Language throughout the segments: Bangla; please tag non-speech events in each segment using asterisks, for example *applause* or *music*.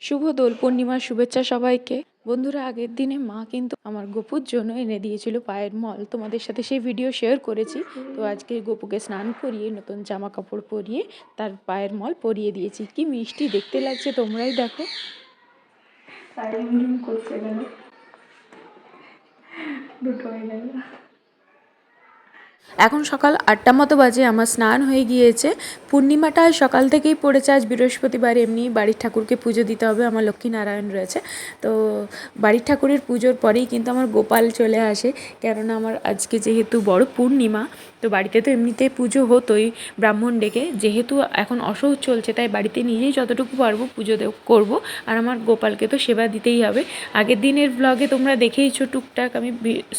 শুভ দোল পূর্ণিমার শুভেচ্ছা সবাইকে। বন্ধুরা, আগের দিনে মা কিন্তু আমার গোপুর জন্য এনে দিয়েছিল পায়ের মল। তোমাদের সাথে সেই ভিডিও শেয়ার করেছি। তো আজকে গোপুকে স্নান করিয়ে, নতুন জামা কাপড় পরিয়ে, তার পায়ের মল পরিয়ে দিয়েছি। কি মিষ্টি দেখতে লাগছে, তোমরাই দেখো। করছে দুটো হয়ে গেল। এখন সকাল আটটা মতো বাজে, আমার স্নান হয়ে গিয়েছে। পূর্ণিমাটা সকাল থেকেই পড়েছে, আজ বৃহস্পতিবার এমনি বাড়ির ঠাকুরকে পুজো দিতে হবে, আমার লক্ষ্মীনারায়ণ রয়েছে। তো বাড়ির ঠাকুরের পুজোর পরেই কিন্তু আমার গোপাল চলে আসে, কেননা আমার আজকে যেহেতু বড় পূর্ণিমা, তো বাড়িতে তো এমনিতে পুজো হতোই ব্রাহ্মণ ডেকে। যেহেতু এখন অসৌচ চলছে, তাই বাড়িতে নিজেই যতটুকু পারব পুজো করব, আর আমার গোপালকে তো সেবা দিতেই হবে। আগের দিনের ব্লগে তোমরা দেখেইছো, টুকটাক আমি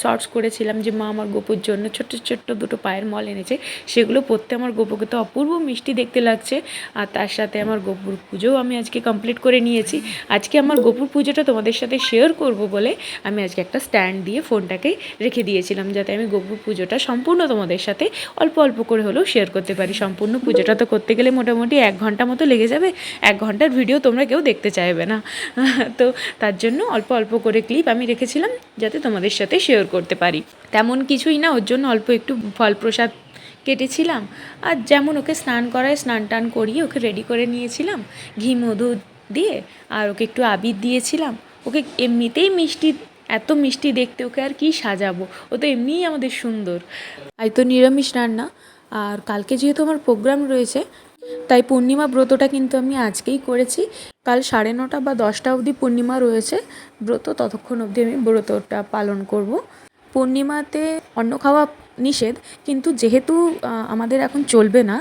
শর্টস করেছিলাম যে মা আমার গোপুর জন্য ছোট্ট ছোট্ট দুটো পায়ের মল এনেছে, সেগুলো পরতে আমার গোপুকে তো অপূর্ব মিষ্টি দেখতে লাগছে। আর তার সাথে আমার গোপুর পুজোও আমি আজকে কমপ্লিট করে নিয়েছি। আজকে আমার গোপুর পুজোটা তোমাদের সাথে শেয়ার করব বলে আমি আজকে একটা স্ট্যান্ড দিয়ে ফোনটাকে রেখে দিয়েছিলাম, যাতে আমি গোপুর পুজোটা সম্পূর্ণ তোমাদের সাথে অল্প অল্প করে হলেও শেয়ার করতে পারি। সম্পূর্ণ পুজোটা তো করতে গেলে মোটামুটি এক ঘণ্টা মতো লেগে যাবে, এক ঘণ্টার ভিডিও তোমরা কেউ দেখতে চাইবে না। *laughs* তো তার জন্য অল্প অল্প করে ক্লিপ আমি রেখেছিলাম, যাতে তোমাদের সাথে শেয়ার করতে পারি। তেমন কিছুই না, ওর জন্য অল্প একটু ফল প্রসাদ কেটেছিলাম আর যেমন ওকে স্নান করায় স্নান টান করিয়ে ওকে রেডি করে নিয়েছিলাম, ঘি, মধু দিয়ে আর ওকে একটু আবির দিয়েছিলাম। ওকে এমনিতেই মিষ্টি, এত মিষ্টি দেখতে ওকে আর কি সাজাবো, ও তো এমনিই আমাদের সুন্দর। আই তো নিরামিষ রান্না, আর কালকে যেহেতু আমার প্রোগ্রাম রয়েছে, তাই পূর্ণিমা ব্রতটা কিন্তু আমি আজকেই করেছি। কাল সাড়ে নটা বা দশটা অবধি পূর্ণিমা রয়েছে, ব্রত ততক্ষণ অবধি আমি ব্রতটা পালন করব। পূর্ণিমাতে অন্ন খাওয়া নিষেধ, কিন্তু যেহেতু আমাদের এখন চলবে না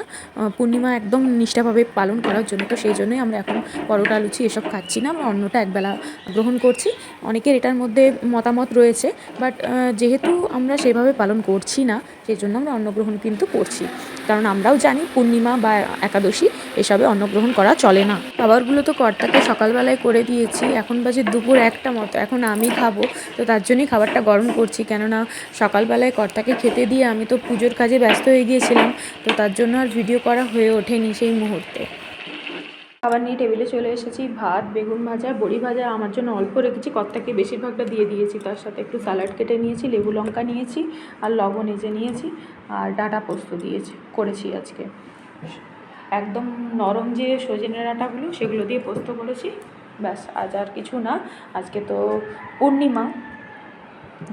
পূর্ণিমা একদম নিষ্ঠাভাবে পালন করার জন্য, তো সেই জন্যই আমরা এখন পরোটা, লুচি এসব খাচ্ছি না, আমরা অন্যটা একবেলা গ্রহণ করছি। অনেকের এটার মধ্যে মতামত রয়েছে, বাট যেহেতু আমরা সেভাবে পালন করছি না, সেই জন্য আমরা অন্ন গ্রহণ কিন্তু করছি। কারণ আমরাও জানি পূর্ণিমা বা একাদশী এসবে অন্নগ্রহণ করা চলে না। খাবারগুলো তো কর্তাকে সকালবেলায় করে দিয়েছি। এখন বাজে দুপুর একটা মতো। এখন আমি খাব, তো তার জন্যই খাবারটা গরম করছি। কেননা সকালবেলায় কর্তাকে খেতে দিয়ে আমি তো পুজোর কাজে ব্যস্ত হয়ে গিয়েছিলাম, তো তার জন্য আর ভিডিও করা হয়ে ওঠেনি সেই মুহূর্তে। খাবার নিয়ে টেবিলে চলে এসেছি, ভাত, বেগুন ভাজা, বড়ি ভাজা, আমার জন্য অল্প রেখেছি কর্তাকে বেশিরভাগটা দিয়ে দিয়েছি, তার সাথে একটু স্যালাড কেটে নিয়েছি, লেবু লঙ্কা নিয়েছি আর লবণ এজে নিয়েছি আর ডাটা পোস্ত দিয়েছি, করেছি আজকে। একদম নরম যে সজনে ডাঁটাগুলো, সেগুলো দিয়ে পোস্ত করেছি, ব্যাস, আজ আর কিছু না, আজকে তো পূর্ণিমা,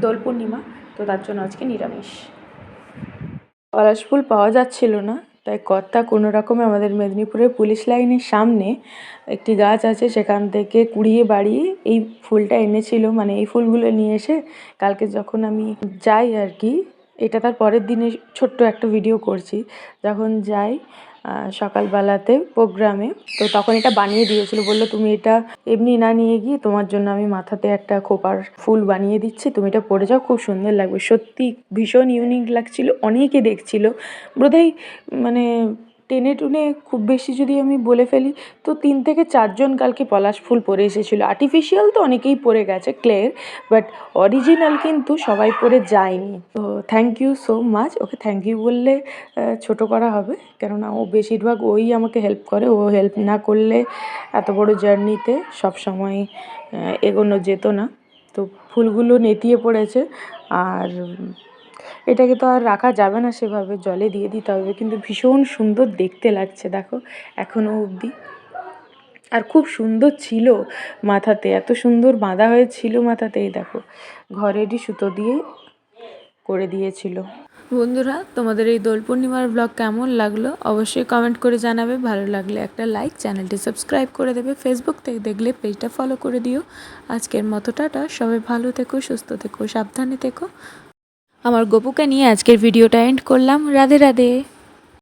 দোল পূর্ণিমা, তো তার জন্য আজকে নিরামিষ। পলাশ ফুল পাওয়া যাচ্ছিল না। তাই কর্তা কোনো রকমে আমাদের মেদিনীপুরের পুলিশ লাইনের সামনে একটি গাছ আছে, সেখান থেকে কুড়িয়ে বাড়িয়ে এই ফুলটা এনেছিল। মানে এই ফুলগুলো নিয়ে এসে কালকে যখন আমি যাই আর কি, এটা তার পরের দিনে ছোট্ট একটা ভিডিও করছি। যখন যাই সকালবেলাতে প্রোগ্রামে। তো তখন এটা বানিয়ে দিয়েছিল, বলল, তুমি এটা এমনি না নিয়ে গিয়ে তোমার জন্য আমি মাথাতে একটা খোপার ফুল বানিয়ে দিচ্ছি। তুমি এটা পরে যাও, খুব সুন্দর লাগবে। সত্যি ভীষণ ইউনিক লাগছিল, অনেকে দেখছিল। বোধহয় মানে টেনে টুনে খুব বেশি যদি আমি বলে ফেলি, তো তিন থেকে চারজন কালকে পলাশ ফুল পরে এসেছিল। আর্টিফিশিয়াল তো অনেকেই পরে গেছে ক্লের বাট অরিজিনাল কিন্তু সবাই পরে যায়নি। তো thank you so much okay thank you বললে ছোট করা হবে, কেননা ও বেশিরভাগ ওই আমাকে হেল্প করে, ও হেল্প না করলে এত বড় জার্নিতে সব সময় এগোনো যেত না। তো ফুলগুলো নেতিয়ে পড়েছে, আর এটাকে তো আর রাখা যাবে না সেভাবে, জলে দিয়ে দিতে হবে। কিন্তু ভীষণ সুন্দর দেখতে লাগছে, দেখো এখনও অবধি। আর খুব সুন্দর ছিল মাথাতে, এত সুন্দর বাঁধা হয়েছিল মাথাতেই, দেখো। ঘরেরই সুতো দিয়ে করে দিয়েছিল। বন্ধুরা, তোমাদের এই দোল পূর্ণিমার ব্লগ কেমন লাগল? অবশ্যই কমেন্ট করে জানাবে। ভালো লাগলে একটা লাইক চ্যানেলটি সাবস্ক্রাইব করে দেবে। ফেসবুক থেকে দেখলে পেজটা ফলো করে দিও। আজকের মতো টাটা। সবাই ভালো থেকো, সুস্থ থেকো, সাবধানে থেকো। আমার গোপুকে নিয়ে আজকের ভিডিওটা এন্ড করলাম। রাধে রাধে।